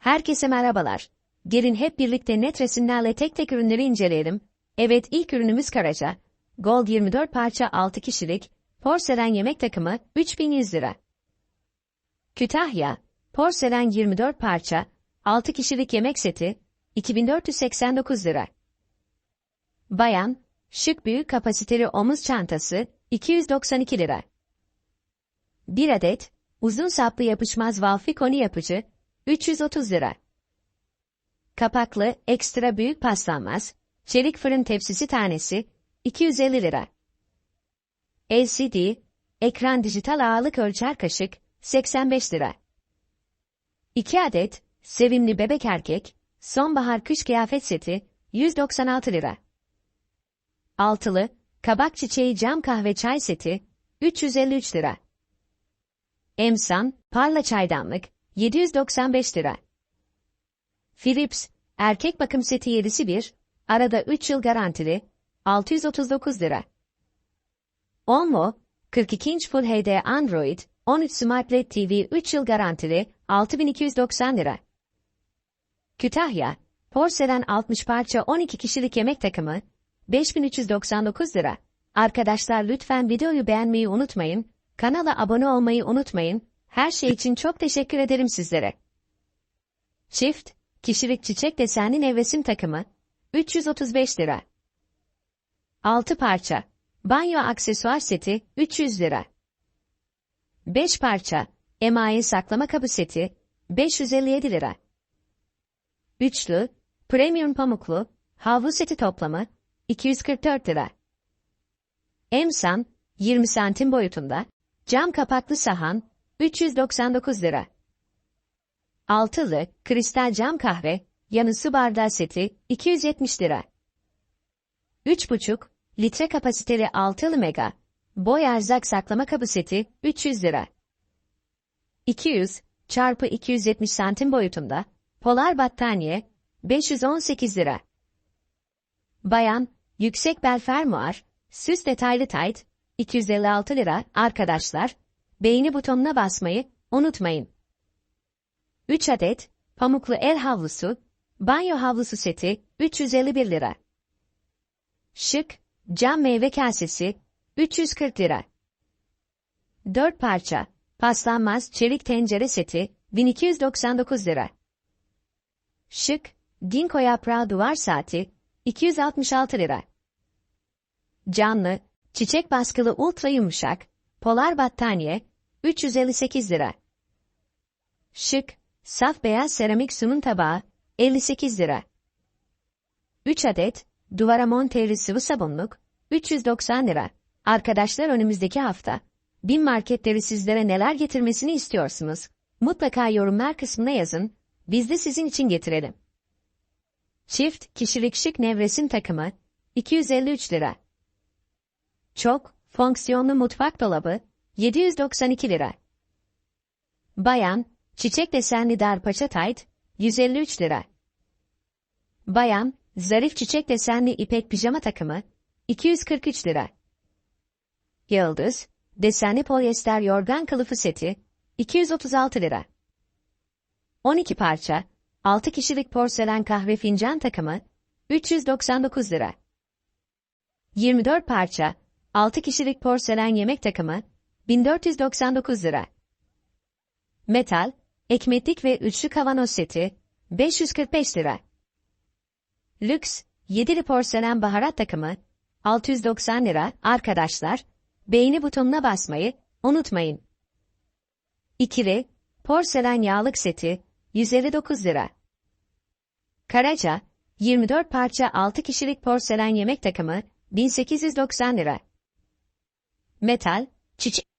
Herkese merhabalar. Gelin hep birlikte net resimlerle tek tek ürünleri inceleyelim. Evet ilk ürünümüz Karaca. Gold 24 parça 6 kişilik, porselen yemek takımı 3100 lira. Kütahya, porselen 24 parça, 6 kişilik yemek seti 2489 lira. Bayan, şık büyük kapasiteli omuz çantası 292 lira. 1 adet, uzun saplı yapışmaz valfikoni yapıcı 330 lira. Kapaklı, ekstra büyük paslanmaz, çelik fırın tepsisi tanesi 250 lira. LCD, ekran dijital ağırlık ölçer kaşık 85 lira. 2 adet, sevimli bebek erkek, sonbahar kış kıyafet seti 196 lira. Altılı, kabak çiçeği cam kahve çay seti 353 lira. Emsan, parla çaydanlık 795 lira. Philips, erkek bakım seti 7'si 1, arada 3 yıl garantili, 639 lira. Onmo, 42 inç Full HD Android, 13 Smart LED TV 3 yıl garantili, 6290 lira. Kütahya, porselen 60 parça 12 kişilik yemek takımı, 5399 lira. Arkadaşlar lütfen videoyu beğenmeyi unutmayın, kanala abone olmayı unutmayın, her şey için çok teşekkür ederim sizlere. Çift, kişilik çiçek desenli nevresim takımı, 335 lira. 6 parça, banyo aksesuar seti, 300 lira. 5 parça, emaye saklama kabı seti, 557 lira. Üçlü, premium pamuklu, havlu seti toplamı, 244 lira. Emsan, 20 santim boyutunda, cam kapaklı sahan, 399 lira. Altılı, kristal cam kahve, yanı su bardağı seti, 270 lira. 3,5 litre kapasiteli altılı mega, boy erzak saklama kabı seti, 300 lira. 200 çarpı 270 santim boyutunda, polar battaniye, 518 lira. Bayan, yüksek bel fermuar, süs detaylı tayt, 256 lira, arkadaşlar, beğeni butonuna basmayı unutmayın. 3 adet pamuklu el havlusu, banyo havlusu seti 351 lira. Şık cam meyve kasesi 340 lira. 4 parça paslanmaz çelik tencere seti 1299 lira. Şık dinko yaprağı duvar saati 266 lira. Canlı çiçek baskılı ultra yumuşak polar battaniye 358 lira. Şık, saf beyaz seramik sunum tabağı, 58 lira. 3 adet, duvara monteli sıvı sabunluk, 390 lira. Arkadaşlar önümüzdeki hafta, bin marketleri sizlere neler getirmesini istiyorsunuz? Mutlaka yorumlar kısmına yazın, biz de sizin için getirelim. Çift kişilik şık nevresim takımı, 253 lira. Çok, fonksiyonlu mutfak dolabı, 792 lira. Bayan, çiçek desenli dar paça tayt, 153 lira. Bayan, zarif çiçek desenli ipek pijama takımı, 243 lira. Yıldız, desenli polyester yorgan kılıfı seti, 236 lira. 12 parça, 6 kişilik porselen kahve fincan takımı, 399 lira. 24 parça, 6 kişilik porselen yemek takımı, 1499 lira. Metal, ekmeklik ve üçlü kavanoz seti, 545 lira. Lüks, 7'li porselen baharat takımı, 690 lira. Arkadaşlar, beğeni butonuna basmayı unutmayın. İkili, porselen yağlık seti, 159 lira. Karaca, 24 parça 6 kişilik porselen yemek takımı, 1890 lira. Metal, çiçek